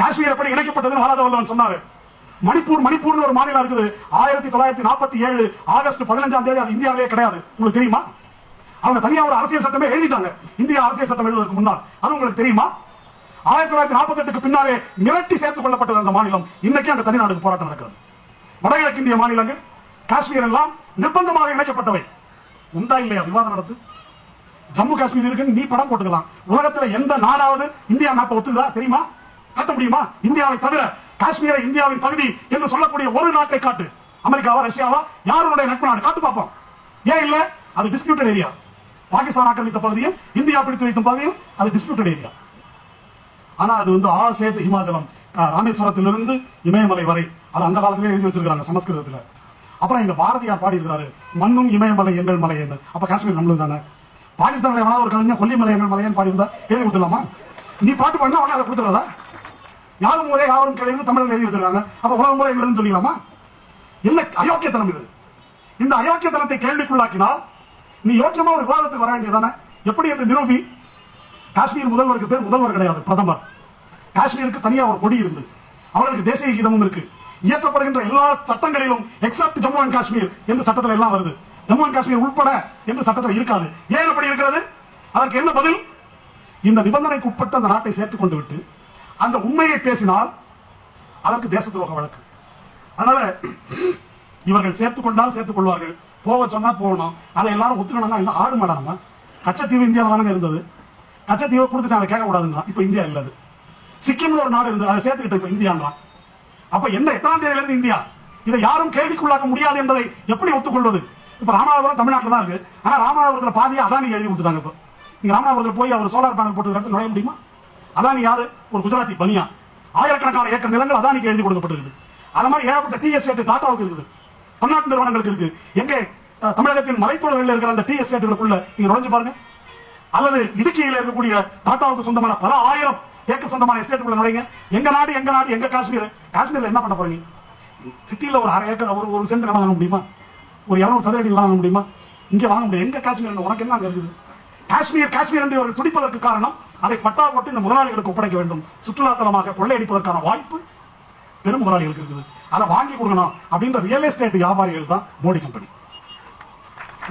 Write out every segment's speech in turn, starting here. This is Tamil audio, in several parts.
காஷ்மீர் எப்படி இணைக்கப்பட்டதுன்னு வாராதவல்லவன் சொன்னாரு. மணிப்பூர் மணிப்பூர்னு ஒரு மாநிலம் இருக்குது. ஆயிரத்தி தொள்ளாயிரத்தி நாற்பத்தி ஏழு ஆகஸ்ட் பதினஞ்சாம் தேதி அது இந்தியாவிலே கிடையாது. உங்களுக்கு தெரியுமா? அவங்க தனியா ஒரு அரசியல் சட்டமே எழுதிட்டாங்க. இந்திய அரசியல் சட்டம் எழுதுவதற்கு முன்னால். அது உங்களுக்கு தெரியுமா? ஆயிரத்தி தொள்ளாயிரத்தி நாற்பத்தி எட்டுக்கு பின்னாலே மிரட்டி சேர்த்துக் கொள்ளப்பட்டது அந்த மாநிலம். இன்னைக்கு அந்த தனிநாடு போராட்டம் நடக்கிறது வடகிழக்கு இந்திய மாநிலங்கள் காஷ்மீர் எல்லாம் நிர்பந்தமாக இணைக்கப்பட்டவை. உண்டா இல்லையா விவாதம் நடத்து? ஜம்மு காஷ்மீர் இருக்குன்னு நீ படம் போட்டுக்கலாம். உலகத்துல எந்த நாடாவது இந்தியா மேப்பை ஒத்துக்குதா? தெரியுமா? காட்ட முடியுமா? இந்தியாவை தவிர காஷ்மீரை இந்தியாவின் பகுதி என்று சொல்லக்கூடிய ஒரு நாட்டை காட்டு. அமெரிக்காவா ரஷ்யாவா? யாருடைய நட்பு நாடு? காட்டு பார்ப்போம். ஏன் இல்ல? அது டிஸ்பியூட்டட் ஏரியா பாகிஸ்தான் ஆக்கிரமித்த பகுதியும் இந்தியா பிடித்து வைத்த பகுதியும் அது டிஸ்பியூட்டட் ஏரியா ஆனா அது வந்து ஆ சேது ஹிமாச்சலம் ராமேஸ்வரத்திலிருந்து இமயமலை வரை. அது அந்த காலத்திலே எழுதி வச்சிருக்காங்க சமஸ்கிருதத்துல. அப்புறம் இந்த பாரதியார் பாடி இருக்கிறாரு மண்ணும் இமயமலை எங்கள் மலை என்று. அப்ப காஷ்மீர் நம்மளுது தானே? பாகிஸ்தான்ல எவனாவது ஒரு கலைஞர் கொல்லிமலை எங்கள் மலையன்னு பாடி இருந்தா எழுதி கொடுத்துடலாமா? நீ பாட்டு பண்ணா உடனே அதை கொடுத்துடலாம் யாரும் ஒரே யாரும் கிடையாது தமிழர் எழுதி வச்சிருக்காங்க. அப்ப உலகம் முறை எங்களுதுன்னு சொல்லிக்கலாமா என்ன அயோக்கியத்தனம் இது? இந்த அயோக்கியத்தனத்தை கேள்விக்குள்ளாக்கினால் நீ யோக்கியமா ஒரு விவாதத்துக்கு வர வேண்டியதானே எப்படி என்று நிரூபி காஷ்மீர் முதல்வருக்கு பேர் முதல்வர் கிடையாது பிரதமர். காஷ்மீருக்கு தனியா ஒரு கொடி இருந்து அவர்களுக்கு தேசிய கீதமும் இருக்கு. இயற்றப்படுகின்ற எல்லா சட்டங்களிலும் எக்ஸப்ட் ஜம்மு அண்ட் காஷ்மீர் என்று சட்டத்தில் எல்லாம் வருது. ஜம்மு அண்ட் காஷ்மீர் உட்பட என்று சட்டத்தில் இருக்காது. ஏன் அப்படி இருக்கிறது? அதற்கு என்ன பதில்? இந்த நிபந்தனைக்கு உட்பட்டு அந்த நாட்டை சேர்த்துக் கொண்டு விட்டு அந்த உண்மையை பேசினால் அதற்கு தேச துரோக வழக்கு. அதனால இவர்கள் சேர்த்துக் கொண்டால் சேர்த்துக் கொள்வார்கள். போக சொன்னா போகணும். அதை எல்லாரும் ஒத்துக்கணும்னா என்ன? ஆடு மாடாமா கச்சத்தீவு இந்தியாவில் தானே இருந்தது. கச்சத்தீவை கொடுத்துட்டு அதை கேட்க இப்போ இப்ப இந்தியா இல்லது சிக்கிம்ல ஒரு நாடு இருந்தது. அதை சேர்த்துக்கிட்டு இப்ப இந்தியாங்களா அப்ப எந்த எத்தனாம் தேதியில இருந்து இந்தியா? இதை யாரும் கேள்விக்குள்ளாக்க முடியாது என்பதை எப்படி ஒத்துக்கொள்வது? இப்ப ராமநாதபுரம் தமிழ்நாட்டில் தான் இருக்கு. ஆனா ராமநாதபுரத்துல பாதியா அதானி எழுதி கொடுத்துட்டாங்க இப்ப. நீங்க ராமநாதபுரத்துல போய் அவர் சோலார் பேனல் போட்டு நுழைய முடியுமா? அதானி யாரு? ஒரு குஜராத்தி பனியா. ஆயிரக்கணக்கான ஏக்கர் நிலங்கள் அதானிக்கு எழுதி கொடுக்கப்பட்டிருக்குது. அது மாதிரி ஏகப்பட்ட டி எஸ்டேட் டாட்டாவுக்கு இருக்குது. பன்னாட்டு நிறுவனங்களுக்கு இருக்கு. எங்கே? தமிழகத்தின் மலைத்தொடர்களில் இருக்கிற அந்த டி எஸ்டேட்டுகளுக்குள்ள நீங்க நுழைஞ்சு பாருங்க. அல்லது இடுக்கியில் இருக்கக்கூடிய டாட்டாவுக்கு சொந்தமான பல ஆயிரம் ஏக்கர் சொந்தமான எஸ்டேட்டுக்குள்ள நுழைங்க. எங்க நாடு எங்க நாடு எங்க காஷ்மீர்? காஷ்மீர்ல என்ன பண்ண போறீங்க? சிட்டியில் ஒரு அரை ஏக்கர் ஒரு ஒரு சென்ட் வாங்க முடியுமா? ஒரு இரநூறு சதுர வாங்க முடியுமா? இங்கே வாங்க முடியும் எங்க காஷ்மீர் உனக்கு என்ன அங்கே இருக்குது? காஷ்மீர் காஷ்மீர் என்று அவர்கள் துடிப்பதற்கு காரணம் அதை பட்டா போட்டு இந்த முதலாளிகளுக்கு ஒப்படைக்க வேண்டும். சுற்றுலாத்தலமாக கொள்ளையடிப்பதற்கான வாய்ப்பு பெரும் முதலாளிகளுக்கு இருக்குது. அதை வாங்கி கொடுக்கணும் அப்படின்ற ரியல் எஸ்டேட் வியாபாரிகள் தான் மோடி கம்பெனி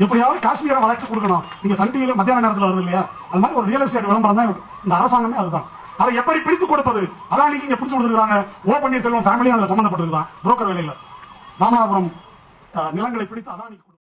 எப்படியாவது காஷ்மீரை வளர்ச்சி கொடுக்கணும். நீங்க சண்டியில மத்தியான நேரத்தில் வருது இல்லையா? அது மாதிரி ஒரு ரியல் எஸ்டேட் விளம்பரம் தான் இந்த அரசாங்கமே அதுதான். அதை எப்படி பிரித்து கொடுப்பது? அதான் நீங்க இங்க பிடிச்சு கொடுத்துருக்காங்க. ஓ பன்னீர்செல்வம் ஃபேமிலியும் அதுல சம்பந்தப்பட்டிருக்கான் புரோக்கர் வேலையில. ராமநாதபுரம் நிலங்களை பிடித்து அதானிக்கு